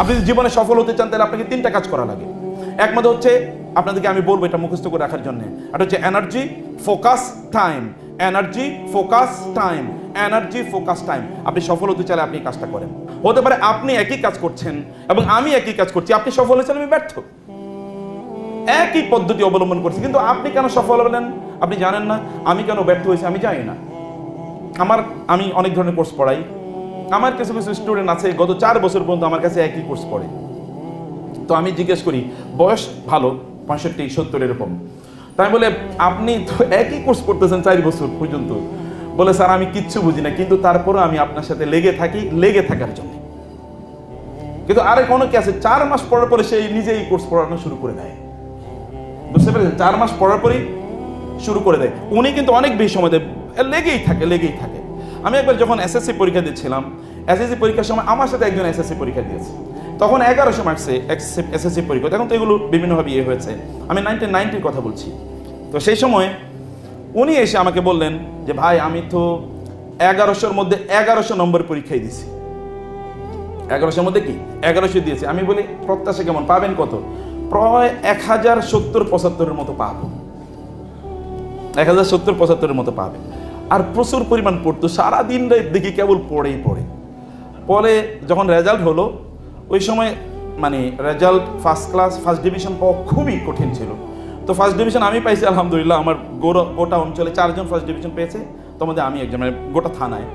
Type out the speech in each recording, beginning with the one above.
আপনি যদি জীবনে সফল হতে চান, তাহলে আপনাকে তিনটা কাজ করা লাগে। একমাত্র হচ্ছে, আপনাদেরকে আমি বলব এটা মুখস্থ করে রাখার জন্য। এটা হচ্ছে energy focus time energy focus time energy focus time আপনি সফল হতে চাইলে আপনি কাজটা করেন। হতে পারে আপনি একই কাজ করছেন এবং আমি একই কাজ করছি। আপনি সফল হয়েছেন, আমি ব্যর্থ। একই পদ্ধতি অবলম্বন করছি, কিন্তু আপনি কেন সফল হলেন? আপনি জানেন না, আমি কেন ব্যর্থ হয়েছি, আমি জানি না। আমার, আমি অনেক ধরনের কোর্স পড়াই। আমার কিছু কিছু স্টুডেন্ট আছে, গত চার বছর পর্যন্ত আমার কাছে একই কোর্স পড়ে। তো আমি জিজ্ঞেস করি, বয়স ভালো? পঁয়ষট্টি, সত্তর এরকম। তাই বলে, আপনি তো একই কোর্স করতেছেন চার বছর পর্যন্ত। বলে, স্যার, আমি কিচ্ছু বুঝি না। কিন্তু তারপরও আমি আপনার সাথে লেগে থাকি, লেগে থাকার জন্য। কিন্তু আরেক অনেকে আছে, চার মাস পড়ার পরে সেই নিজেই কোর্স পড়ানো শুরু করে দেয়। বুঝতে পেরেছেন? চার মাস পড়ার পরই শুরু করে দেয়। উনি কিন্তু অনেক বেশি সময় দেয়। লেগেই থাকে লেগেই থাকে। আমি একবার যখন এসএসসি পরীক্ষা দিচ্ছিলাম এসএসসি পরীক্ষার সময় আমার সাথে একজন এসএসসি পরীক্ষা দিয়েছে। তখন এগারোশো মার্কসে এসএসসি পরীক্ষা এখন তো এগুলো বিভিন্নভাবে ইয়ে হয়েছে। আমি নাইনটিন নাইনটির কথা বলছি। তো সেই সময় উনি এসে আমাকে বললেন যে, ভাই, আমি তো এগারোশোর মধ্যে এগারোশো নম্বর পরীক্ষায় দিছি। এগারোশোর মধ্যে কি? এগারোশো দিয়েছে। আমি বলি, প্রত্যাশা কেমন? পাবেন কত? প্রায় এক হাজার সত্তর পঁচাত্তরের মতো পাবো। এক হাজার সত্তর পঁচাত্তরের মতো পাবে। আর প্রচুর পরিমাণ পড়তো। সারাদিন দেখি কেবল পড়েই পড়ে। পরে যখন রেজাল্ট হলো, ওই সময় মানে result first class first division পাওয়া খুবই কঠিন ছিল। তো ফার্স্ট ডিভিশন আমি পাইছি, আলহামদুলিল্লাহ, আমার গোটা গোটা অঞ্চলে চারজন ফার্স্ট ডিভিশন পেয়েছে। তোমাদের আমি একজন মানে গোটা থানায়।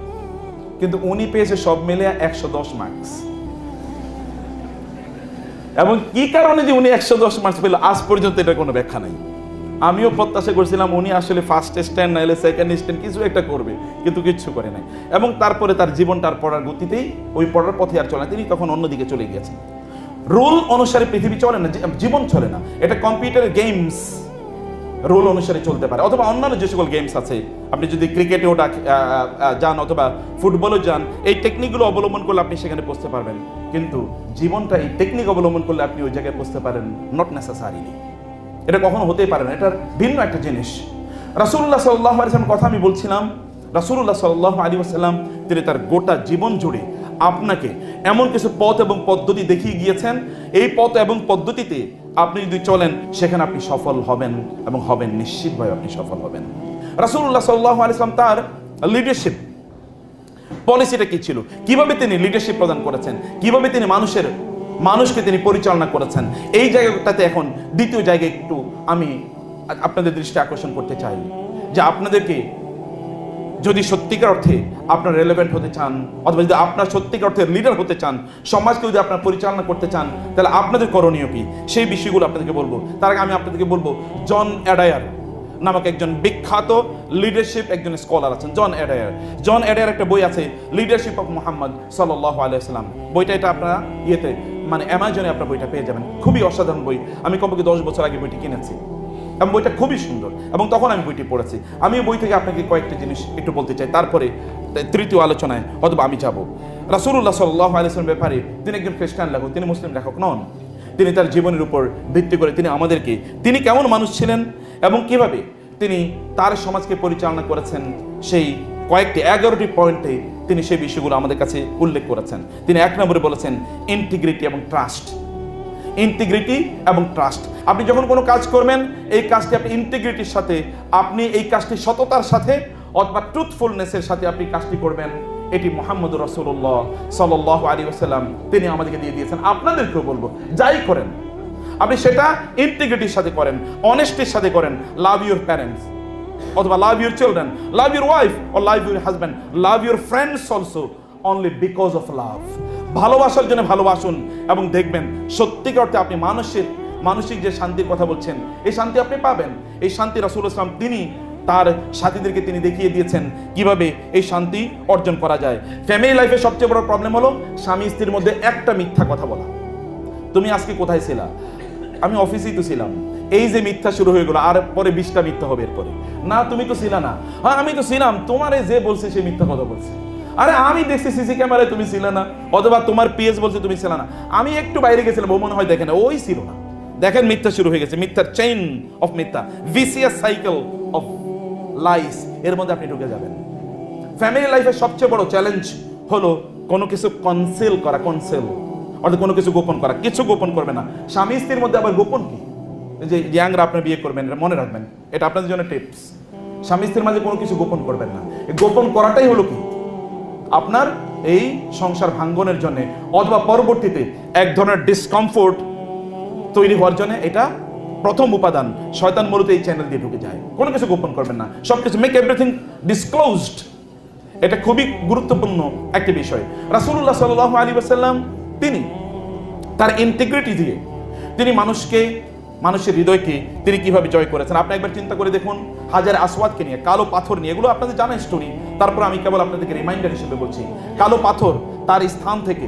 কিন্তু উনি পেয়েছে সব মিলে একশো দশ মার্কস এবং কি কারণে যে উনি একশো দশ মার্কস পেল, আজ পর্যন্ত এটার কোনো ব্যাখ্যা নাই। আমিও প্রত্যাশা করছিলাম উনি আসলে ফার্স্ট স্ট্যান্ড নাইলে সেকেন্ড স্ট্যান্ড কিছু একটা করবে, কিন্তু কিচ্ছু করে নাই। এবং তারপরে তার জীবনটার পড়ার গতিতেই ওই পড়ার পথে আর চলে তিনি তখন অন্যদিকে চলে গিয়েছেন। রুল অনুসারে পৃথিবী চলে না জীবন চলে না। এটা কম্পিউটারের গেমস রুল অনুসারে চলতে পারে। অথবা অন্যান্য যে সকল গেমস আছে, আপনি যদি ক্রিকেটেও ডাক যান অথবা ফুটবলও যান, এই টেকনিকগুলো অবলম্বন করলে আপনি সেখানে পৌঁছতে পারবেন। কিন্তু জীবনটা এই টেকনিক অবলম্বন করলে আপনি ওই জায়গায় পৌঁছতে পারেন নট নেসেসারিলি এটা কখনো হতেই পারে না, এটার ভিন্ন একটা জিনিস। রাসুল্লাহ সাল্লাহ আলিয়ার কথা আমি বলছিলাম রাসুল্লাহ সাল্লাহ আলী তিনি তার গোটা জীবন জুড়ে আপনাকে এমন কিছু পথ এবং পদ্ধতি দেখিয়ে গিয়েছেন। এই পথ এবং পদ্ধতিতে আপনি যদি চলেন, সেখানে আপনি সফল হবেন এবং হবেন নিশ্চিতভাবে আপনি সফল হবেন। রাসুল্লাহ সাল্লাহ আলিয়াম তার লিডারশিপ পলিসিটা কি ছিল? কীভাবে তিনি লিডারশিপ প্রদান করেছেন? কীভাবে তিনি মানুষের মানুষকে তিনি পরিচালনা করেছেন। এই জায়গাটাতে এখন দ্বিতীয় জায়গায় একটু আমি আপনাদের দৃষ্টি আকর্ষণ করতে চাই। যে আপনাদেরকে যদি সত্যিকার অর্থে আপনার রেলেভেন্ট হতে চান, অথবা যদি আপনার সত্যিকার অর্থে লিডার হতে চান, সমাজকে যদি আপনার পরিচালনা করতে চান, তাহলে আপনাদের করণীয় কি? সেই বিষয়গুলো আপনাদেরকে বলব। তার আগে আমি আপনাদেরকে বলব, জন অ্যাডায়ার নামক একজন বিখ্যাত লিডারশিপ একজন স্কলার আছেন জন এডায়ার জন এডায়ার একটা বই আছে লিডারশিপ অফ মোহাম্মদ সাল্লাহ আলাইসাল্লাম বইটা এটা আপনারা ইয়েতে মানে অ্যামাজনে আপনার বইটা পেয়ে যাবেন। খুবই অসাধারণ বই। আমি কমপক্ষে দশ বছর আগে বইটি কিনেছি। এবং বইটা খুবই সুন্দর। এবং তখন আমি বইটি পড়েছি। আমি বই থেকে আপনাকে কয়েকটা জিনিস একটু বলতে চাই। তারপরে তৃতীয় আলোচনায় হয়তো আমি যাব। রাসুল্লাহ সাল্লাহ আলিয়ার ব্যাপারে তিনি একজন খ্রিস্টান লেখক, তিনি মুসলিম লেখক নন। তিনি তার জীবনের উপর ভিত্তি করে তিনি আমাদেরকে, তিনি কেমন মানুষ ছিলেন? এবং কীভাবে তিনি তার সমাজকে পরিচালনা করেছেন, সেই কয়েকটি এগারোটি পয়েন্টে তিনি সেই বিষয়গুলো আমাদের কাছে উল্লেখ করেছেন। তিনি এক নম্বরে বলেছেন ইন্টিগ্রিটি এবং ট্রাস্ট ইন্টিগ্রিটি এবং ট্রাস্ট আপনি যখন কোনো কাজ করবেন, এই কাজটি আপনি ইন্টিগ্রিটির সাথে, আপনি এই কাজটি সততার সাথে অথবা ট্রুথফুলনেসের সাথে আপনি কাজটি করবেন, এটি মোহাম্মদ রসুল্লাহ সাল আলী আসাল্লাম তিনি আমাদেরকে দিয়ে দিয়েছেন। আপনাদেরকেও বলব, যাই করেন আপনি সেটা ইন্টিগ্রিটির সাথে করেন অনেস্টির সাথে করেন লাভ ইউর প্যারেন্টস অথবা love your children love your wife O love your husband love your friends also only because of love ভালোবাসার জন্য ভালোবাসুন এবং দেখবেন, সত্যিকার অর্থে আপনি মানুষের, মানসিক যে শান্তির কথা বলছেন, এই শান্তি আপনি পাবেন। এই শান্তি রাসুল ইসলাম তিনি, তার সাথীদেরকে তিনি দেখিয়ে দিয়েছেন কীভাবে এই শান্তি অর্জন করা যায়। ফ্যামিলি লাইফে সবচেয়ে বড় প্রবলেম হলো, স্বামী স্ত্রীর মধ্যে একটা মিথ্যা কথা বলা। তুমি আজকে কোথায় ছিলা? আমি অফিসেই তো ছিলাম। এই যে মিথ্যা শুরু হয়ে গেলো, আর পরে বিশটা মিথ্যা হবে এরপরে। না, তুমি তো ছিলা না। হ্যাঁ আমি তো ছিলাম। তোমারে যে বলছে, সে মিথ্যা কথা বলছে। আরে, আমি দেখছি সিসি ক্যামেরায় তুমি ছিলে না, অথবা তোমার পিএস বলছে তুমি ছিলে না। আমি একটু বাইরে গেছিলাম, ও মনে হয় দেখেন ওই ছিল না। দেখেন, মিথ্যা শুরু হয়ে গেছে, মিথ্যার চেইন অফ মিথ্যা ভিসিএস সাইকেল অফ লাইস এর মধ্যে আপনি ঢুকে যাবেন। ফ্যামিলি লাইফের সবচেয়ে বড় চ্যালেঞ্জ হলো কোনো কিছু কনসেল করা কনসেল অর্থাৎ কোনো কিছু গোপন করা, কিছু গোপন করবে না। স্বামী স্ত্রীর মধ্যে আবার গোপন কি? যে ইয়াংরা আপনি বিয়ে করবেন, এটা মনে রাখবেন, এটা আপনাদের জন্য টিপস স্বামী স্ত্রীর মাঝে কোনো কিছু গোপন করবেন না। গোপন করাটাই হলো কি? আপনার এই সংসার ভাঙ্গনের জন্য অথবা পরবর্তীতে এক ধরনের ডিসকমফোর্ট তৈরি হওয়ার জন্য এটা প্রথম উপাদান। শয়তান মূলত এই চ্যানেল দিয়ে ঢুকে যায়। কোনো কিছু গোপন করবেন না। সব কিছু মেক এভরিথিং ডিসক্লোজড এটা খুবই গুরুত্বপূর্ণ একটি বিষয়। রাসূলুল্লাহ সাল্লাল্লাহু আলী ওয়াসাল্লাম তিনি তার ইন্টিগ্রিটি দিয়ে তিনি মানুষকে, মানুষের হৃদয়কে তিনি কীভাবে জয় করেছেন। আপনি একবার চিন্তা করে দেখুন, হাজার আসওয়াদকে নিয়ে, কালো পাথর নিয়ে, এগুলো আপনাদের জানা স্টোরি তারপর আমি কেবল আপনাদেরকে রিমাইন্ডার হিসেবে বলছি, কালো পাথর তার স্থান থেকে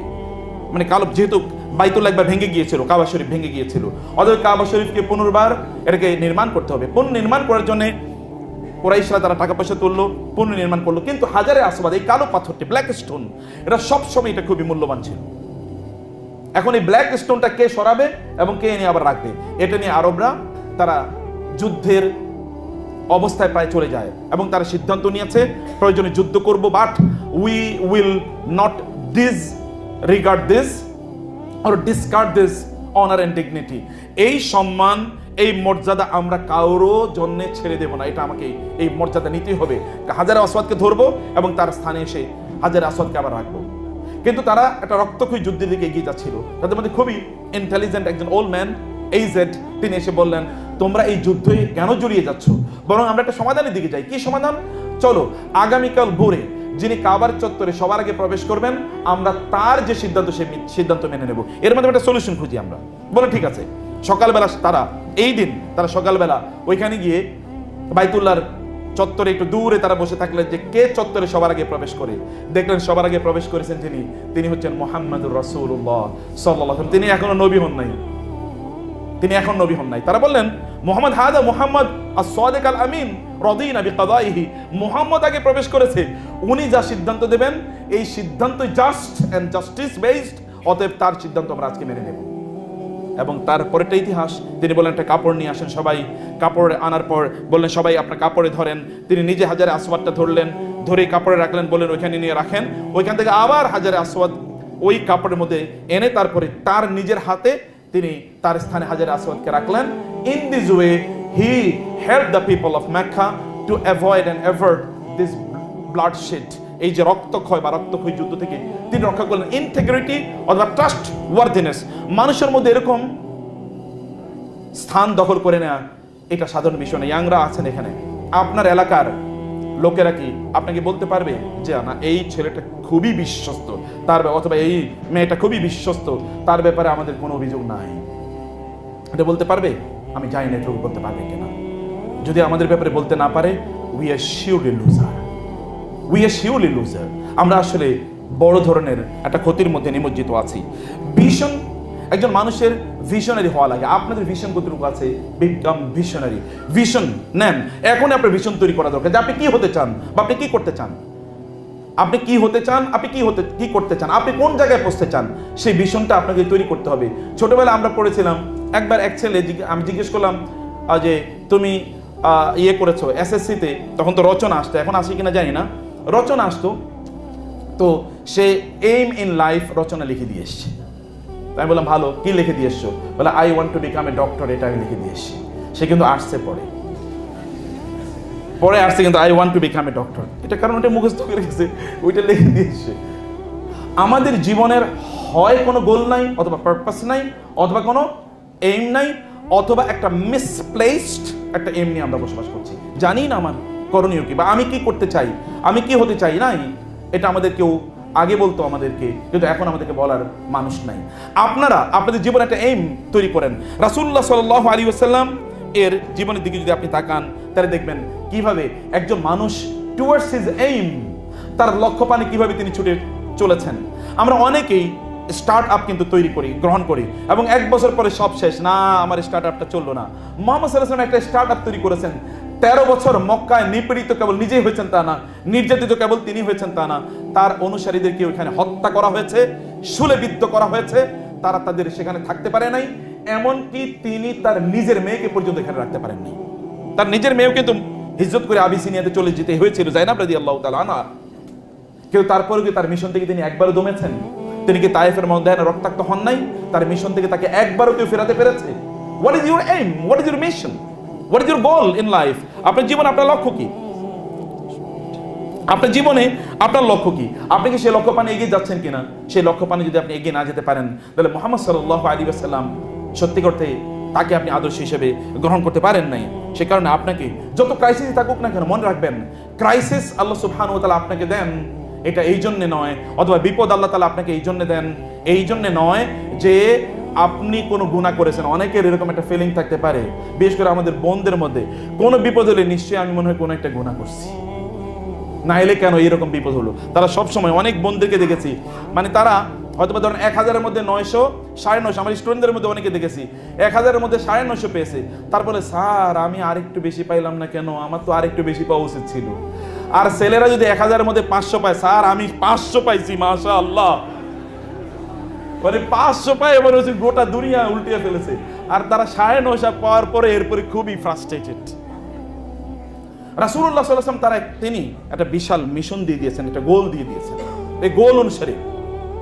মানে কালো, যেহেতু বাইতুল্লাহ একবার ভেঙে গিয়েছিল, কাবা শরীফ ভেঙে গিয়েছিল, অতএব কাবা শরীফকে পুনর্বার এটাকে নির্মাণ করতে হবে। পুনর্নির্মাণ করার জন্য কোরাইশরা তারা টাকা পয়সা তুললো পুনর্নির্মাণ করল। কিন্তু হাজারে আসবাদ এই কালো পাথরটি ব্ল্যাক স্টোন এটা সবসময় এটা খুবই মূল্যবান ছিল। এখন এই ব্ল্যাক স্টোনটা কে সরাবে এবং কে নিয়ে আবার রাখবে? এটা নিয়ে আরবরা তারা যুদ্ধের অবস্থায় প্রায় চলে যায় এবং তারা সিদ্ধান্ত নিয়েছে, প্রয়োজনে যুদ্ধ করব but we will not disregard this or discard this honour and dignity এই সম্মান, এই মর্যাদা আমরা কারও জন্যে ছেড়ে দেব না। এটা আমাকে এই মর্যাদা নিতেই হবে। হাজারে আসওয়াদকে ধরবো এবং তার স্থানে এসে হাজারে আসওয়াদকে আবার রাখব। কিন্তু তারা একটা রক্তক্ষয়ী যুদ্ধের দিকে এগিয়ে যাচ্ছিল। তাদের মধ্যে খুবই ইন্টেলিজেন্ট একজন ওল্ড ম্যান এই জেড তিনি এসে বললেন, তোমরা এই যুদ্ধে কেন জড়িয়ে যাচ্ছ? বরং আমরা একটা সমাধানের দিকে যাই। কি সমাধান? চলো, আগামীকাল ভোরে যিনি কাবার চত্বরে সবার আগে প্রবেশ করবেন, আমরা তার যে সিদ্ধান্ত, সে সিদ্ধান্ত মেনে নেব। এর মধ্যে একটা সলিউশন খুঁজি আমরা। বলে, ঠিক আছে। সকালবেলা তারা, এই দিন তারা সকালবেলা ওইখানে গিয়ে বাইতুল্লাহর চত্বরে একটু দূরে তারা বসে থাকলেন যে কে চত্বরে সবার আগে প্রবেশ করে? দেখলেন সবার আগে প্রবেশ করেছেন যিনি? তিনি হচ্ছেন মোহাম্মদুর রসুল্লাহ সাল্লাহ তিনি এখনও নবী হন নাই। তিনি এখন নবী হন নাই। তারা বললেন, মোহাম্মদ হাদা মোহাম্মদ সাদেক আল আমিন রদিন আবি কাদাইহি মোহাম্মদ আগে প্রবেশ করেছে। উনি যা সিদ্ধান্ত দেবেন, এই সিদ্ধান্ত জাস্ট অ্যান্ড জাস্টিস বেসড অতএব তার সিদ্ধান্ত আমরা আজকে মেনে নেব। এবং তারপরেটা ইতিহাস, তিনি বললেন, একটা কাপড় নিয়ে আসেন সবাই। কাপড় আনার পর বললেন, সবাই আপনার কাপড়ে ধরেন। তিনি নিজে হাজারে আসওয়াদটা ধরলেন ধরে কাপড়ে রাখলেন, বললেন, ওইখানে নিয়ে রাখেন। ওইখান থেকে আবার হাজারে আসওয়াদ ওই কাপড়ের মধ্যে এনে তারপরে তার নিজের হাতে তিনি তার স্থানে হাজারে আসওয়াদকে রাখলেন। In this way he help the people of Mecca to avoid and avert this bloodshed এই যে রক্তক্ষয় বা রক্তক্ষয় যুদ্ধ থেকে তিনি রক্ষা করলেন। ইন্টিগ্রিটি অথবা ট্রাস্ট ওয়ার্থিনেস মানুষের মধ্যে এরকম স্থান দখল করে নেওয়া এটা সাধারণ বিষয় না। ইয়াংরা আছেন এখানে। আপনার এলাকার লোকেরা কি আপনাকে বলতে পারবে যে, না, এই ছেলেটা খুবই বিশ্বস্ত। তার অথবা, এই মেয়েটা খুবই বিশ্বস্ত। তার ব্যাপারে আমাদের কোনো অভিযোগ নাই। এটা বলতে পারবে? আমি জানি না এটুকু বলতে পারবে কিনা। যদি আমাদের ব্যাপারে বলতে না পারে we are surely loser we are surely loser আমরা আসলে বড় ধরনের একটা ক্ষতির মধ্যে নিমজ্জিত আছি। ভীষণ একজন মানুষের ভিশনারি হওয়া লাগে। আপনাদের ভিশন কতটুকু আছে? বিকাম ভিশনারি ভিশন নেন। এখন আপনার ভিশন তৈরি করা দরকার যে আপনি কি হতে চান বা আপনি কি করতে চান। আপনি কি হতে চান? আপনি কি হতে, কি করতে চান? আপনি কোন জায়গায় পৌঁছতে চান? সেই ভিশনটা আপনাকে তৈরি করতে হবে। ছোটবেলায় আমরা পড়েছিলাম, একবার এক ছেলে আমি জিজ্ঞেস করলাম যে তুমি ইয়ে করেছ এসএসসিতে তখন তো রচনা আসতো। এখন আসে কিনা জানি না। রচনা আসতো। তো সে এইম ইন লাইফ রচনা লিখে দিয়ে এসছে। তো আমি বললাম, ভালো, কি লিখে দিয়ে এসছো? বলে I want to become a doctor এটা আমি লিখে দিয়ে এসছি। সে কিন্তু আর্টসে পড়ে পরে আসছে কিন্তু I want to become a doctor এটা কারণ ওটা মুখস্থ করে গেছে, ওইটা লিখে দিয়েছে আমাদের জীবনের হয় কোনো গোল নাই, অথবা পারপাস নাই, অথবা কোনো এইম নাই, অথবা একটা মিসপ্লেসড একটা এম নিয়ে আমরা বসবাস করছি। জানি না আমার করণীয় কি? বা আমি কি করতে চাই? আমি কি হতে চাই? নাই। এটা আমাদের কেউ আগে বলতো আমাদেরকে, কিন্তু এখন আমাদেরকে বলার মানুষ নাই। আপনারা, আপনাদের জীবনে একটা এইম তৈরি করেন। রাসুল্লাহ সাল আলী আসাল্লাম এর জীবনের দিকে যদি আপনি তাকান, তাহলে দেখবেন কীভাবে একজন মানুষ টুয়ার্ডস হিজ এইম তার লক্ষ্য পানে কীভাবে তিনি ছুটে চলেছেন। আমরা অনেকেই স্টার্ট আপ কিন্তু তৈরি করি, গ্রহণ করি, এবং এক বছর পরে সব শেষ। না, আমার স্টার্ট আপটা চলল না। মোহাম্মদ সাল্লাহ একটা স্টার্ট আপ তৈরি করেছেন। তেরো বছর মক্কায় নিপীড়িত কেবল নিজেই হয়েছেন তা না, নির্যাতিত কেবল তিনি হয়েছেন তা না। তার অনুসারীদেরকে ওইখানে হত্যা করা হয়েছে শুলেবিদ্ধ করা হয়েছে। তারা তাদের সেখানে থাকতে পারে নাই, এমনকি তিনি তার নিজের মেয়েকে পর্যন্ত এখানে রাখতে পারেননি তার নিজের মেয়েও কিন্তু হিজরত করে আবিসিনিয়াতে চলে যেতে হয়েছিল, জাইনাব রাদি আল্লাহ তালা না কিন্তু তারপরে কি তার মিশন থেকে তিনি একবারও দমেছেন। তিনি কি তাইফের মধ্যে রক্তাক্ত হন নাই? তার মিশন থেকে তাকে একবারও কেউ ফেরাতে পেরেছে? What is your aim what is your mission what is your goal in life আপনার জীবন আপনার লক্ষ্য কি? আপনার জীবনে আপনার লক্ষ্য কি? আপনি কি সেই লক্ষ্য পানে এগিয়ে যাচ্ছেন কিনা? সেই লক্ষ্য পানে যদি আপনি এগিয়ে না যেতে পারেন, তাহলে মোহাম্মদ সাল্লাহ আলী সাল্লাম সত্যি করতে তাকে আপনি আদর্শ হিসেবে গ্রহণ করতে পারেন নাই। সে কারণে আপনাকে যত ক্রাইসিস থাকুক না কেন, মনে রাখবেন ক্রাইসিস আল্লাহ সুবহান ও তালা আপনাকে দেন, এটা এই জন্যে নয়, অথবা বিপদ আল্লাহ তালা আপনাকে এই জন্যে দেন, এই জন্যে নয় যে আপনি কোনো গুণা করেছেন, অনেকের এরকম একটা ফিলিং থাকতে পারে, বিশেষ করে আমাদের বোনদের মধ্যে। কোনো বিপদ হলে নিশ্চয়ই আমি মনে হয় কোনো একটা গুণা করছি। না এলে কেন এরকম বিপদ হলো? তারা সব সময় অনেক বন্ধুকে দেখেছি মানে তারা হয়তো বা ধরেন এক হাজারের মধ্যে নয়শো, সাড়ে নয়শো, আমার স্টুডেন্টদের মধ্যে অনেকে দেখেছি, এক হাজারের মধ্যে সাড়ে নয়শো পেয়েছে। তারপরে স্যার, আমি আরেকটু বেশি পাইলাম না কেন? আমার তো আরেকটু বেশি পাওয়া উচিত ছিল। আর ছেলেরা যদি এক হাজারের মধ্যে পাঁচশো পায়, স্যার, আমি পাঁচশো পাইছি মাশা আল্লাহ মানে পাঁচশো পায় এবার হচ্ছে গোটা দুনিয়া উল্টিয়ে ফেলেছে। আর তারা সাড়ে নয়শো পাওয়ার পরে এরপরে খুবই ফ্রাস্ট্রেটেড রাসুল্লাহ সাল্লাম তারা তিনি একটা বিশাল মিশন দিয়ে দিয়েছেন, একটা গোল দিয়ে দিয়েছেন। এই গোল অনুসারে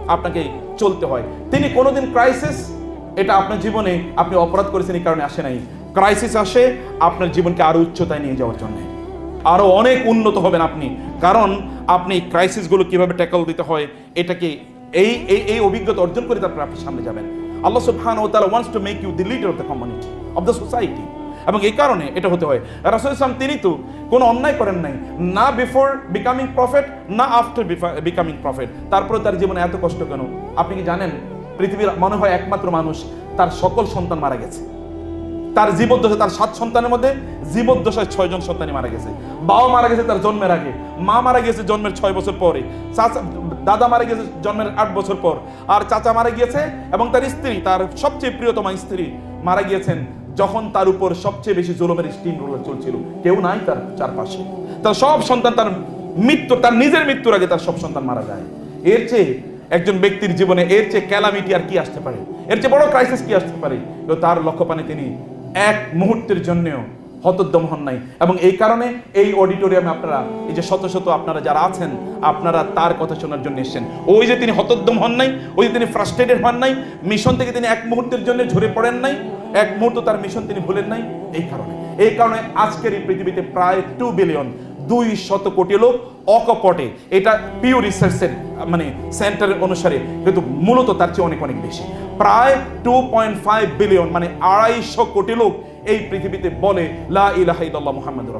আপনাকে চলতে হয়। তিনি কোনোদিন ক্রাইসিস এটা আপনার জীবনে আপনি অপরাধ করেছেন এই কারণে আসে নাই। ক্রাইসিস আসে আপনার জীবনকে আরও উচ্চতায় নিয়ে যাওয়ার জন্য। আরও অনেক উন্নত হবেন আপনি। কারণ আপনি ক্রাইসিসগুলো কীভাবে ট্যাকল দিতে হয়, এটাকে এই এই এই অভিজ্ঞতা অর্জন করে তারপর আপনি সামনে যাবেন। আল্লাহ সুবহানাহু ও তাআলা wants to make you the leader of the community of the society এবং এই কারণে এটা হতে হয়। রাসুল ইসলাম তিনি তো কোনো অন্যায় করেন নাই। না বিফোর বিকামিং প্রফেট না আফটার বিকামিং প্রফেট তারপরে তার জীবনে এত কষ্ট কেন? আপনি কি জানেন? পৃথিবীর মনে হয় একমাত্র মানুষ, তার সকল সন্তান মারা গেছে। তার জীবদ্দশায় তার সাত সন্তানের মধ্যে জীবদ্দশায় ছয়জন সন্তানই মারা গেছে। বাবা মারা গেছে তার জন্মের আগে। মা মারা গেছে জন্মের ছয় বছর পরে। দাদা মারা গেছে জন্মের আট বছর পর। আর চাচা মারা গিয়েছে এবং তার স্ত্রী, তার সবচেয়ে প্রিয়তমা স্ত্রী মারা গিয়েছেন যখন তার উপর সবচেয়ে বেশি জুলুমের স্টিম রোলার চলছিল। কেউ নাই তার চারপাশে। তার সব সন্তান তার মৃত্যু, তার নিজের মৃত্যুর আগে তার সব সন্তান মারা যায়। এর চেয়ে একজন ব্যক্তির জীবনে এর চেয়ে ক্যালামিটি আর কি আসতে পারে? এর চেয়ে বড় ক্রাইসিস কি আসতে পারে? তার লক্ষ্য পানে তিনি এক মুহূর্তের জন্যও হতোদ্যম হন নাই। এবং এই কারণে এই অডিটোরিয়ামে আপনারা, এই যে শত শত আপনারা যারা আছেন, আপনারা তার কথা শোনার জন্য এসেছেন। ওই যে তিনি হতোদ্যম হন নাই, ওই যে তিনি ফ্রাস্ট্রেটেড হন নাই মিশন থেকে তিনি এক মুহূর্তের জন্য ঝরে পড়েন নাই, এক মুহূর্ত তার মিশন তিনি ভুলেন নাই, এই কারণে। এই কারণে আজকের এই পৃথিবীতে প্রায় টু বিলিয়ন দুই শত কোটি লোক অকপটে। এটা পিও রিসার্চের মানে সেন্টারের অনুসারে, কিন্তু মূলত তার চেয়ে অনেক অনেক বেশি। প্রায় টু পয়েন্ট ফাইভ বিলিয়ন মানে আড়াইশো কোটি লোক এই পৃথিবীতে বলে, লা ইলাহা ইল্লাল্লাহ মুহাম্মাদুর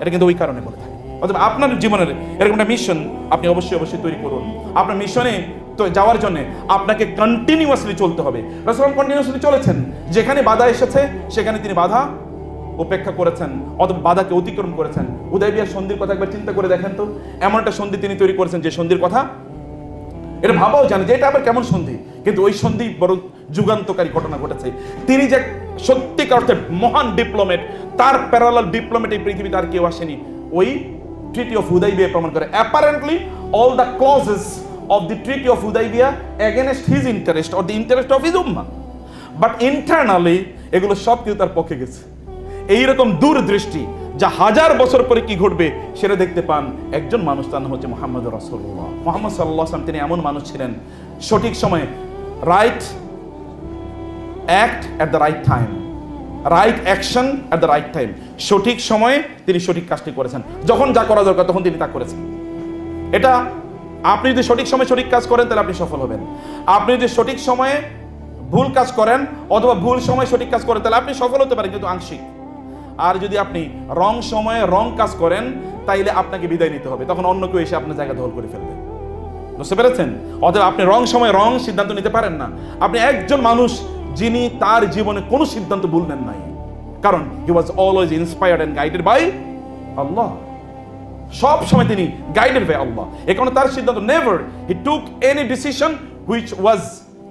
এটা কিন্তু ওই কারণে বলে থাকে। অথবা আপনার জীবনের এরকম একটা মিশন আপনি অবশ্যই অবশ্যই তৈরি করুন। আপনার মিশনে তো যাওয়ার জন্য আপনাকে কন্টিনিউয়াসলি চলতে হবে। রসুলাম কন্টিনিউয়াসলি চলেছেন। যেখানে বাধা এসেছে, সেখানে তিনি বাধা উপেক্ষা করেছেন অথবা বাধাকে অতিক্রম করেছেন। উদয় বিহার সন্ধির কথা একবার চিন্তা করে দেখেন তো। এমন একটা সন্ধি তিনি তৈরি করেছেন, যে সন্ধির কথা? এটা ভাবাও জানে যে এটা আবার কেমন সন্ধি। কিন্তু ওই সন্ধি বড় যুগান্তকারী ঘটনা ঘটেছে। তিনি যে সত্যিকার অর্থে মহান ডিপ্লোমেট, তার প্যারালাল ডিপ্লোমেট এই পৃথিবীতে আর কেউ আসেনি। ওই ট্রিটি অফ হুদাইবিয়া প্রমাণ করে। Apparently all the clauses of the treaty of Hudaibiya against his interest or the interest of his Umma but internally এগুলো সব কিছু তার পক্ষে গেছে। এইরকম দূরদৃষ্টি যা হাজার বছর পরে কি ঘটবে সেটা দেখতে পান একজন মানুষ, তার নাম হচ্ছে মোহাম্মদ রসল্লাহ মোহাম্মদ সাল্লাহ আসলাম তিনি এমন মানুষ ছিলেন, সঠিক সময়ে right act at the right time right action at the right time সঠিক সময়ে তিনি সঠিক কাজটি করেছেন। যখন যা করা দরকার তখন তিনি তা করেছেন। এটা আপনি যদি সঠিক সময়ে সঠিক কাজ করেন, তাহলে আপনি সফল হবেন। আপনি যদি সঠিক সময়ে ভুল কাজ করেন অথবা ভুল সময়ে সঠিক কাজ করেন, তাহলে আপনি সফল হতে পারেন, কিন্তু আংশিক। আর যদি আপনি রং সময়ে রং কাজ করেন, তাইলে আপনাকে বিদায় নিতে হবে। তখন অন্য কেউ এসে আপনার জায়গা দখল করে ফেলবে। বুঝতে পেরেছেন? অতএব আপনি রং সময় রং সিদ্ধান্ত নিতে পারেন না। আপনি একজন মানুষ যিনি তার জীবনে কোনো সিদ্ধান্ত ভুল নাই। কারণ he was always inspired and guided by Allah সব সময় তিনি গাইডেড বাই আল্লাহ এ কারণে তার সিদ্ধান্ত never he took any decision which was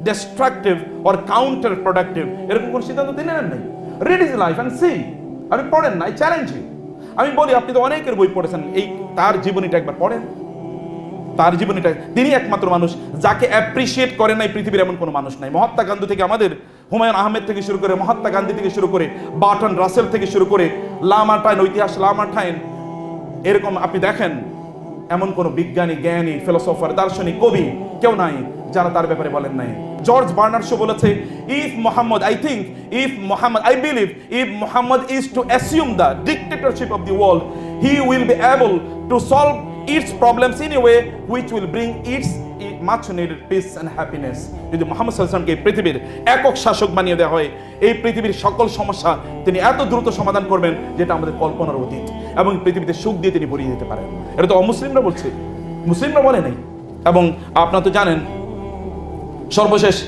destructive or counterproductive এরকম কোন সিদ্ধান্ত তিনি নেন নাই। Read his life and see আপনি পড়েন না চ্যালেঞ্জ আমি বলি, আপনি তো অনেকের বই পড়েছেন, এই তার জীবনীটা একবার পড়েন। তার জীবনীটা, তিনি একমাত্র মানুষ, যাকে অ্যাপ্রিসিয়েট করে নাই পৃথিবীর এমন কোনো মানুষ নাই। মহাত্মা গান্ধী থেকে আমাদের, হুমায়ুন আহমেদ থেকে শুরু করে, মহাত্মা গান্ধী থেকে শুরু করে বাটন রাসেল থেকে শুরু করে লামাটাইন ঐতিহাস লামাটাইন এরকম আপনি দেখেন, এমন কোন বিজ্ঞানী, জ্ঞানী ফিলোসফার দার্শনিক, কবি কেউ নাই। যারা তার ব্যাপারে বলেন নাই। জর্জ বার্নার্ড শো বলেছে if Muhammad I think if Muhammad I believe if Muhammad is to assume the dictatorship of the world he will be able to solve its problems in a way which will bring its much needed peace and happiness যদি Muhammad সাল্লামকে পৃথিবীর একক শাসক বানিয়ে দেওয়া হয়, এই পৃথিবীর সকল সমস্যা তিনি এত দ্রুত সমাধান করবেন যেটা আমাদের কল্পনার অতীত এবং পৃথিবীতে সুখ দিয়ে তিনি ভরিয়ে দিতে পারেন। এটা তো অমুসলিমরা বলছে। মুসলিমরা বলে নাই। এবং আপনারা তো জানেন সর্বশেষ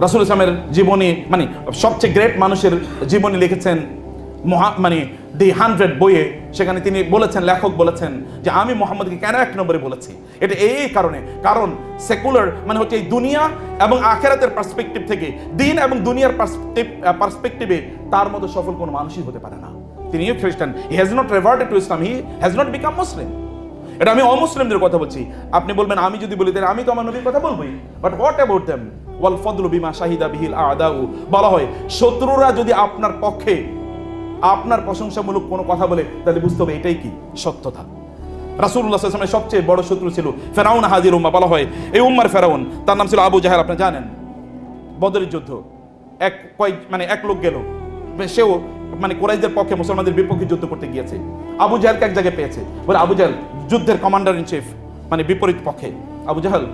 রাসুল ইসলামের জীবনী মানে সবচেয়ে গ্রেট মানুষের জীবনী লিখেছেন মহা মানে দি হান্ড্রেড বইয়ে। সেখানে তিনি বলেছেন, লেখক বলেছেন যে আমি মোহাম্মদকে কেন এক নম্বরে বলেছি? এটা এই কারণে। কারণ সেকুলার মানে হচ্ছে এই দুনিয়া এবং আখেরাতের পার্সপেক্টিভ থেকে, দিন এবং দুনিয়ার পার্সপেক্টিভে তার মতো সফল কোনো মানুষই হতে পারে না। তিনিও খ্রিস্টান। He has not reverted to Islam he has not become Muslim এটা আমি অমুসলিমদের কথা বলছি। আপনি বলবেন, আমি যদি বলি, তাহলে আমি তো আমার নবীর কথা বলবোই। বাট হোয়াট অ্যাবাউট দেম ওয়াল ফদলু বিমা শাহিদা বিহিল আদাউ। বলা হয়, শত্রুরা যদি আপনার পক্ষে আপনার প্রশংসামূলক কোনো কথা বলে, তাহলে বুঝতে হবে এটাই কি? সত্যতা। রাসুল্লাহ আসলামের সবচেয়ে বড় শত্রু ছিল ফেরাউন হাজির উম্মা। বলা হয়, এই উম্মার ফেরাউন, তার নাম ছিল আবু জাহের আপনি জানেন? বদরের যুদ্ধ। এক কয়েক মানে এক লোক গেল। সেও মানে কোরাইদের পক্ষে মুসলমানদের বিপক্ষে যুদ্ধ করতে গিয়েছে। আবু জাহেলকে এক জায়গায় পেয়েছে। বলে আবু জাহেল যুদ্ধের কমান্ডার ইন চিফ মানে বিপরীত পক্ষে। আবু জাহেল,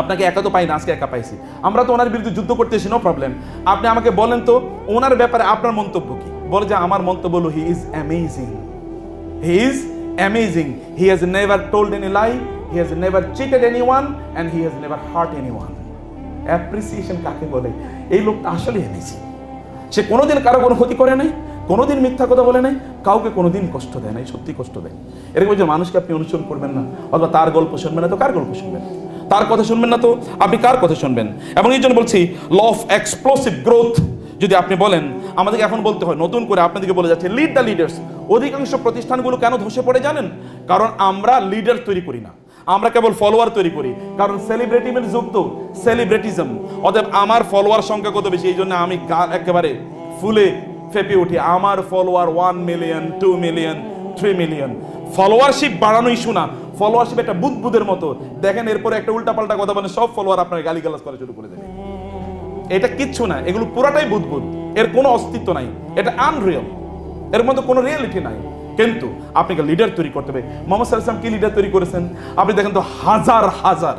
আপনাকে একা তো পাই না আজকে একা পাইছি। আমরা তো ওনার বিরুদ্ধে যুদ্ধ করতেছি নো প্রবলেম আপনি আমাকে বলেন তো, ওনার ব্যাপারে আপনার মন্তব্য কি? বলে যে আমার মন্তব্য হলো he is amazing he is amazing he has never told any lie he has never cheated anyone and he has never hurt anyone appreciation কাকে বলে? এই লোকটা আসলে এনেছি সে কোনোদিন কারও কোনো ক্ষতি করে নাই, কোনোদিন মিথ্যা কথা বলে নাই, কাউকে কোনোদিন কষ্ট দেয় নাই, সত্যি কষ্ট দেয়। এরকম যে মানুষকে আপনি অনুসরণ করবেন না, অথবা তার গল্প শুনবেন না তো কার গল্প শুনবেন? তার কথা শুনবেন না তো আপনি কার কথা শুনবেন? এবং এই জন্য বলছি ল অফ এক্সপ্লোসিভ গ্রোথ যদি আপনি বলেন, আমাদেরকে এখন বলতে হয়, নতুন করে আপনাদেরকে বলে যাচ্ছে লিড দ্য লিডার্স অধিকাংশ প্রতিষ্ঠানগুলো কেন ধসে পড়ে জানেন? কারণ আমরা লিডার তৈরি করি না। আমরা কেবল ফলোয়ার তৈরি করি, কারণ সেলিব্রিটিমের যুগ তো সেলিব্রিটিজম অতএব আমার ফলোয়ার সংখ্যা কত বেশি? এই জন্য আমি একেবারে ফুলে ফেপে উঠি। আমার follower one million two million three million followership বাড়ানো ইস্যু না ফলোয়ারশিপ একটা বুদবুদের মতো। দেখেন, এরপরে একটা উল্টাপাল্টা কথা বলে সব ফলোয়ার আপনার গালিগালাজ করা শুরু করে দেবে। এটা কিচ্ছু না, এগুলো পুরাটাই বুদবুদ। এর কোনো অস্তিত্ব নাই। এটা আনরিয়েল এর মধ্যে কোনো রিয়েলিটি নাই। কিন্তু আপনাকে লিডার তৈরি করতে হবে। মোহাম্মদ সাল্লাম কি লিডার তৈরি করেছেন? আপনি দেখেন তো হাজার হাজার।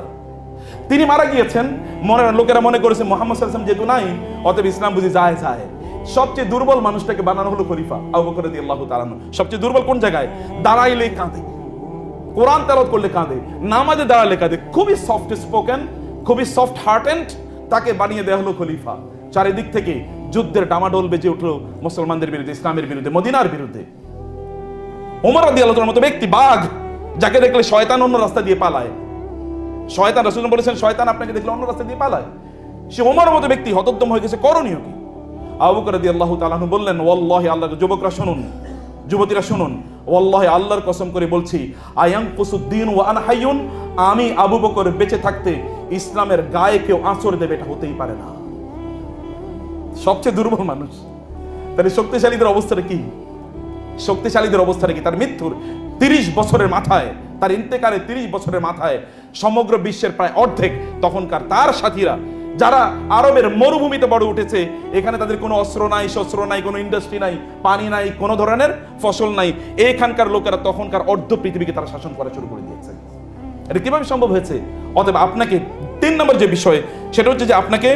তিনি মারা গিয়েছেন মনে লোকেরা মনে করেছে মোহাম্মদ সাল্লাম যেহেতু নাই, অতএব ইসলাম বুঝি যায় যায় সবচেয়ে দুর্বল মানুষটাকে বানানো হলো খলিফা আবু বকর রাদিয়াল্লাহু তাআলা সবচেয়ে দুর্বল কোন জায়গায়? দাঁড়াইলে কাঁদে। কোরআন তেলাওয়াত করলে কাঁদে, নামাজে দাঁড়ালে কাঁদে। খুবই সফট স্পোকেন খুবই সফট হার্টেন্ড তাকে বানিয়ে দেওয়া হলো খলিফা। চারিদিক থেকে যুদ্ধের ডামাডোল বেজে উঠল মুসলমানদের বিরুদ্ধে, ইসলামের বিরুদ্ধে, মদিনার বিরুদ্ধে। ওমর রাদি আল্লাহর মতো ব্যক্তি, বাঘ, যাকে দেখলে শয়তান অন্য রাস্তা দিয়ে পালায়। শয়তান রাসূল বলেছেন, শয়তান আপনাকে দেখলে অন্য রাস্তা দিয়ে পালায়। সে ওমর মতো ব্যক্তি হতোদ্যম হয়ে গেছে, করণীয় কি? আবু বকর রাদিয়াল্লাহু তাআলা আনহু বললেন, ওয়াল্লাহি আল্লাহর যুবকরা শুনুন, যুবতীরা শুনুন, ওয়াল্লাহি আল্লাহর কসম করে বলছি আয়াং কুসুদ্দিন ওয়া আনা হাইয়ুন, আমি আবু বকর বেঁচে থাকতে ইসলামের গায়ে কেউ আঁচড় দেবে, এটা হতেই পারে না। সবচেয়ে দুর্বল মানুষ। তাহলে শক্তিশালীদের অবস্থাটা কি? শক্তিশালীদের অবস্থা কি তার মৃত্যুর তিরিশ বছরের মাথায়, তার ইন্তেকালে তিরিশ বছরের মাথায় সমগ্র বিশ্বের প্রায় অর্ধেক তখনকার তার সাথীরা, যারা আরবের মরুভূমিতে বড় উঠেছে, এখানে তাদের কোনো অস্ত্র নাই, শস্ত্র নাই, কোনো ইন্ডাস্ট্রি নাই, পানি নাই, কোনো ধরনের ফসল নাই। এখানকার লোকেরা তখনকার অর্ধ পৃথিবীকে তারা শাসন করা শুরু করে দিয়েছে। এটা কীভাবে সম্ভব হয়েছে? অতএব আপনাকে তিন নম্বর যে বিষয়, সেটা হচ্ছে যে আপনাকে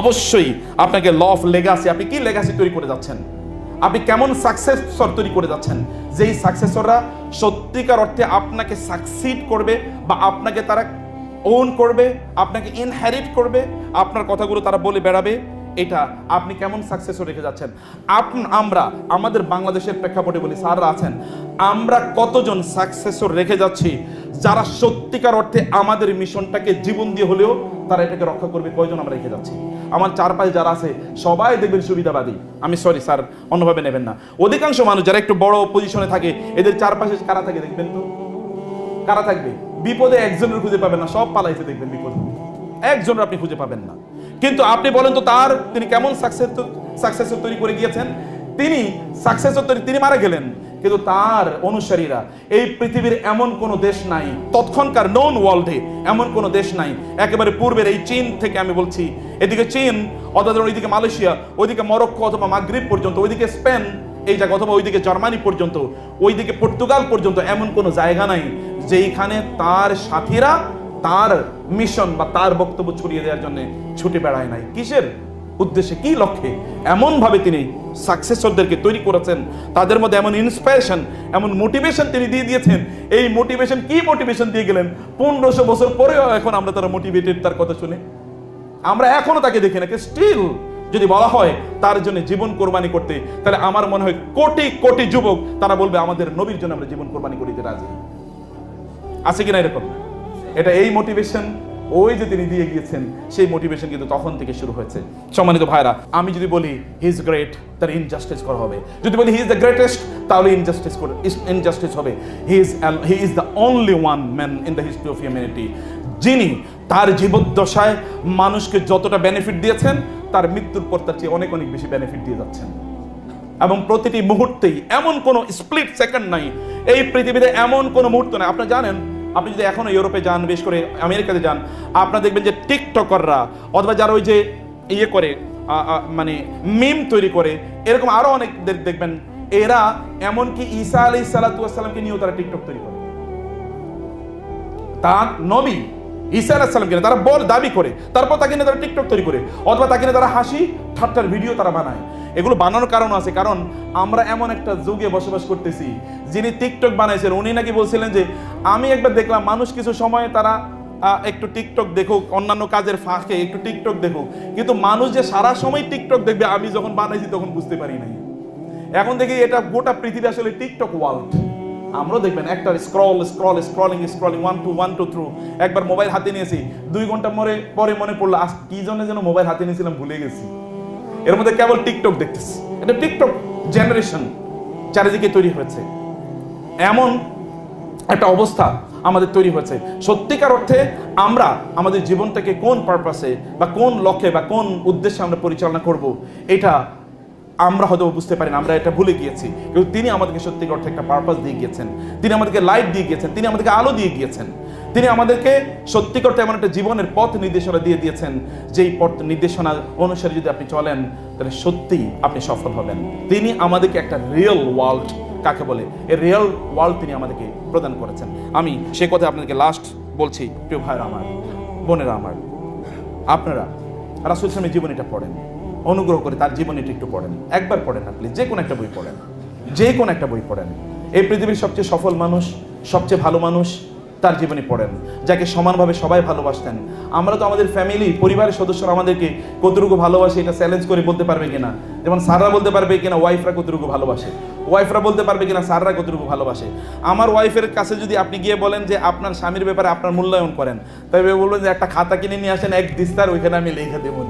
অবশ্যই আপনাকে ল অফ লেগাসি আপনি কি লেগাসি তৈরি করে যাচ্ছেন? আপনি কেমন সাকসেসর তৈরি করে যাচ্ছেন? যেই সাকসেসররা সত্যিকার অর্থে আপনাকে সাকসিড করবে বা আপনাকে তারা ওন করবে, আপনাকে ইনহেরিট করবে, আপনার কথাগুলো তারা বলে বেড়াবে, এটা আপনি কেমন সাকসেসর রেখে যাচ্ছেন? আপ- আমরা, আমাদের বাংলাদেশের প্রেক্ষাপটে বলি, স্যাররা আছেন, আমরা কতজন সাকসেসর রেখে যাচ্ছি? যারা সত্যিকার অর্থে আমাদের মিশনটাকে জীবন দিয়ে হলেও তারা এটাকে রক্ষা করবে, কয়জন আমরা রেখে যাচ্ছি? আমার চারপাশে যারা আছে, সবাই দেখবেন সুবিধাবাদী। আমি সরি স্যার অন্যভাবে নেবেন না। অধিকাংশ মানুষ যারা একটু বড় পজিশনে থাকে, এদের চারপাশে কারা থাকে দেখবেন তো? কারা থাকবে? বিপদে একজনের খুঁজে পাবেন না, সব পালাইছে দেখবেন বিপদে। একজনের আপনি খুঁজে পাবেন না। কিন্তু আপনি বলেন তো তার, তিনি কেমন সাকসেস সাকসেসর তৈরি করে গিয়েছেন? তিনি সাকসেস তৈরি তিনি মারা গেলেন। কিন্তু তার অনুসারীরা, এই পৃথিবীর এমন কোনো দেশ নাই, তৎক্ষণকার নন ওয়ার্ল্ডে এমন কোনো দেশ নাই। একেবারে পূর্বের এই চীন থেকে আমি বলছি, এদিকে চীন, অথবা ওইদিকে মালয়েশিয়া, ওইদিকে মরক্কো অথবা মাগরিব পর্যন্ত, ওইদিকে স্পেন, এই জায়গা, অথবা ওইদিকে জার্মানি পর্যন্ত, ওইদিকে পর্তুগাল পর্যন্ত এমন কোনো জায়গা নাই, যেইখানে তার সাথীরা তার মিশন বা তার বক্তব্য ছড়িয়ে দেওয়ার জন্য ছুটে বেড়ায় নাই। কিসের? উদ্দেশ্যে কি লক্ষ্যে এমনভাবে তিনি সাকসেসরদেরকে তৈরি করেছেন? তাদের মধ্যে এমন ইন্সপায়ারেশন এমন মোটিভেশন তিনি দিয়ে দিয়েছেন। এই মোটিভেশন কি মোটিভেশন দিয়ে গেলেন? পনেরোশো বছর পরেও এখন আমরা তারা মোটিভেটেড তার কথা শুনে। আমরা এখনও তাকে দেখি নাকি স্টিল যদি বলা হয় তার জন্য জীবন কোরবানি করতে, তাহলে আমার মনে হয় কোটি কোটি যুবক তারা বলবে, আমাদের নবীর জন্য আমরা জীবন কোরবানি করিতে রাজি। আছে কিনা এরকম? এটা এই মোটিভেশন ওই যে তিনি দিয়ে গিয়েছেন, সেই মোটিভেশন কিন্তু তখন থেকে শুরু হয়েছে। সম্মানিত ভাইরা আমি যদি বলি হি ইজ গ্রেট তার ইনজাস্টিস করা হবে। যদি বলি হি ইজ দ্য গ্রেটেস্ট তাহলে ইনজাস্টিস করে ইনজাস্টিস হবে। He is he is the only one man in the history of humanity যিনি তার জীবদ্দশায় মানুষকে যতটা বেনিফিট দিয়েছেন, তার মৃত্যুর পর তার চেয়ে অনেক অনেক বেশি বেনিফিট দিয়ে যাচ্ছেন। এবং প্রতিটি মুহূর্তেই এমন কোনো স্প্লিট সেকেন্ড নাই। এই পৃথিবীতে এমন কোনো মুহূর্ত নাই। আপনি জানেন আপনি যদি এখনও ইউরোপে যান বেশ করে আমেরিকাতে যান, আপনারা দেখবেন যে টিকটকাররা অথবা যারা ওই যে ইয়ে করে মানে মিম তৈরি করে, এরকম আরও অনেক দেখবেন, এরা এমনকি ঈসা আলাই সালাতামকে নিয়েও তারা টিকটক তৈরি করে। তার নবী ঈসা আলাহিসাল্লামকে নিয়ে তারা বল দাবি করে, তারপর তাকে নিয়ে তারা টিকটক তৈরি করে, অথবা তাকে নিয়ে তারা হাসি ঠাট্টার ভিডিও তারা বানায়। এগুলো বানানোর কারণ আছে, কারণ আমরা এমন একটা যুগে বসবাস করতেছি, যিনি টিকটক বানাইছেন, উনি নাকি বলছিলেন যে, আমি একবার দেখলাম মানুষ কিছু সময় তারা একটু টিকটক দেখুক, অন্যান্য কাজের ফাঁকে একটু টিকটক দেখুক, কিন্তু মানুষ যে সারা সময় টিকটক দেখবে, আমি যখন বানাইছি তখন বুঝতে পারি নাই। এখন দেখি এটা গোটা পৃথিবী আসলে টিকটক ওয়ার্ল্ড। আমরাও দেখবেন, একটা scroll scroll scrolling scrolling one two one two through একবার মোবাইল হাতে নিয়েছি, দুই ঘণ্টা পরে পরে মনে পড়ল, আজ কি জন্য যেন মোবাইল হাতে নিয়েছিলাম, ভুলে গেছি। এর মধ্যে কেবল টিকটক দেখতেছি। এটা টিকটক জেনারেশন চারিদিকে তৈরি হয়েছে। এমন একটা অবস্থা আমাদের তৈরি হয়েছে। সত্যিকার অর্থে আমরা আমাদের জীবনটাকে কোন পারপাসে বা কোন লক্ষ্যে বা কোন উদ্দেশ্যে আমরা পরিচালনা করব, এটা আমরা হয়তো বুঝতে পারি না, আমরা এটা ভুলে গিয়েছি। কিন্তু তিনি আমাদেরকে সত্যিকার অর্থে একটা পারপাস দিয়ে গিয়েছেন। তিনি আমাদেরকে লাইট দিয়ে গিয়েছেন। তিনি আমাদেরকে আলো দিয়ে গিয়েছেন। তিনি আমাদেরকে সত্যি করতে এমন একটা জীবনের পথ নির্দেশনা দিয়ে দিয়েছেন, যেই পথ নির্দেশনা অনুসারে যদি আপনি চলেন, তাহলে সত্যিই আপনি সফল হবেন। তিনি আমাদেরকে একটা রিয়েল ওয়ার্ল্ড কাকে বলে? এই রিয়েল ওয়ার্ল্ড তিনি আমাদেরকে প্রদান করেছেন। আমি সে কথা আপনাদেরকে লাস্ট বলছি, প্রিয় ভাইরা আমার, বোনেরা আমার। আপনারা রাসুল ইসলামের জীবনীটা পড়েন, অনুগ্রহ করে তার জীবনীটা একটু পড়েন। একবার পড়েন না প্লিজ যে কোনো একটা বই পড়েন, যে কোনো একটা বই পড়েন। এই পৃথিবীর সবচেয়ে সফল মানুষ, সবচেয়ে ভালো মানুষ তার জীবনী পড়েন, যাকে সমানভাবে সবাই ভালোবাসতেন। আমরা তো আমাদের ফ্যামিলি পরিবারের সদস্যরা আমাদেরকে কতটুকু ভালোবাসে এটা চ্যালেঞ্জ করে বলতে পারবে কিনা? যেমন স্যাররা বলতে পারবে কিনা ওয়াইফরা কতটুকু ভালোবাসে? ওয়াইফরা বলতে পারবে কিনা স্যাররা কতটুকু ভালোবাসে? আমার ওয়াইফের কাছে যদি আপনি গিয়ে বলেন যে আপনার স্বামীর ব্যাপারে আপনার মূল্যায়ন করেন, তবে বলবেন যে একটা খাতা কিনে নিয়ে আসেন, এক দিস্তার ওইখানে আমি লিখে দেবো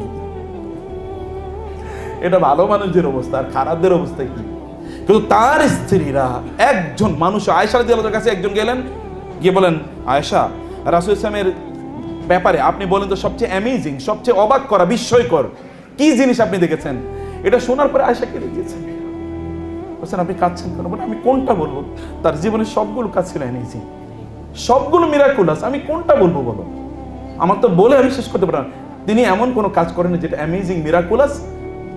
এটা ভালো মানুষদের অবস্থা, আর খারাপদের অবস্থা কি? কিন্তু তার স্ত্রীরা একজন মানুষ আয়সা দিয়ালের কাছে একজন গেলেন গিয়ে বলেন, আয়েশা, রাসুল ইসলামের ব্যাপারে আপনি বলেন তো সবচেয়ে অ্যামেজিং সবচেয়ে অবাক করা, বিস্ময়কর, কি জিনিস আপনি দেখেছেন? এটা শোনার পরে আয়সা কেড়ে দিয়েছেন বলছেন, আপনি কাঁদছেন কেন? বলে আমি কোনটা বলব? তার জীবনের সবগুলো কাজ ছিল এনেছি। সবগুলো মিরাকুলাস আমি কোনটা বলব বলো? আমার তো বলে আমি শেষ করতে পারব না। তিনি এমন কোনো কাজ করেন যেটা অ্যামেজিং মিরাকুলাস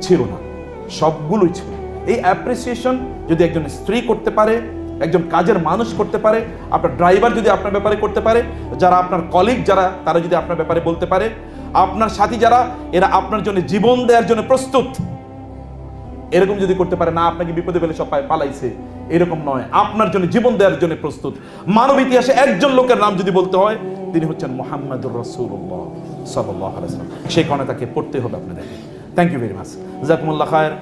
ছিল না। সবগুলোই ছিল। এই অ্যাপ্রিসিয়েশন যদি একজন স্ত্রী করতে পারে একজন কাজের মানুষ করতে পারে, আপনার ড্রাইভার যদি আপনার ব্যাপারে করতে পারে, যারা আপনার কলিগ যারা তারা যদি আপনার ব্যাপারে বলতে পারে, আপনার সাথী যারা, এরা আপনার জন্য জীবন দেওয়ার জন্য প্রস্তুত। এরকম যদি করতে পারে, না, আপনাকে বিপদে ফেলে সব পায়, পালাইছে। এরকম নয়, আপনার জন্য জীবন দেওয়ার জন্য প্রস্তুত। মানব ইতিহাসে একজন লোকের নাম যদি বলতে হয়, তিনি হচ্ছেন মোহাম্মদুর রসুল্লাহ সাল্লাহ সেই কারণে তাকে পড়তে হবে আপনাদেরকে। থ্যাংক ইউ ভেরি মাচ জাকুমুল্লাহ খায়ের।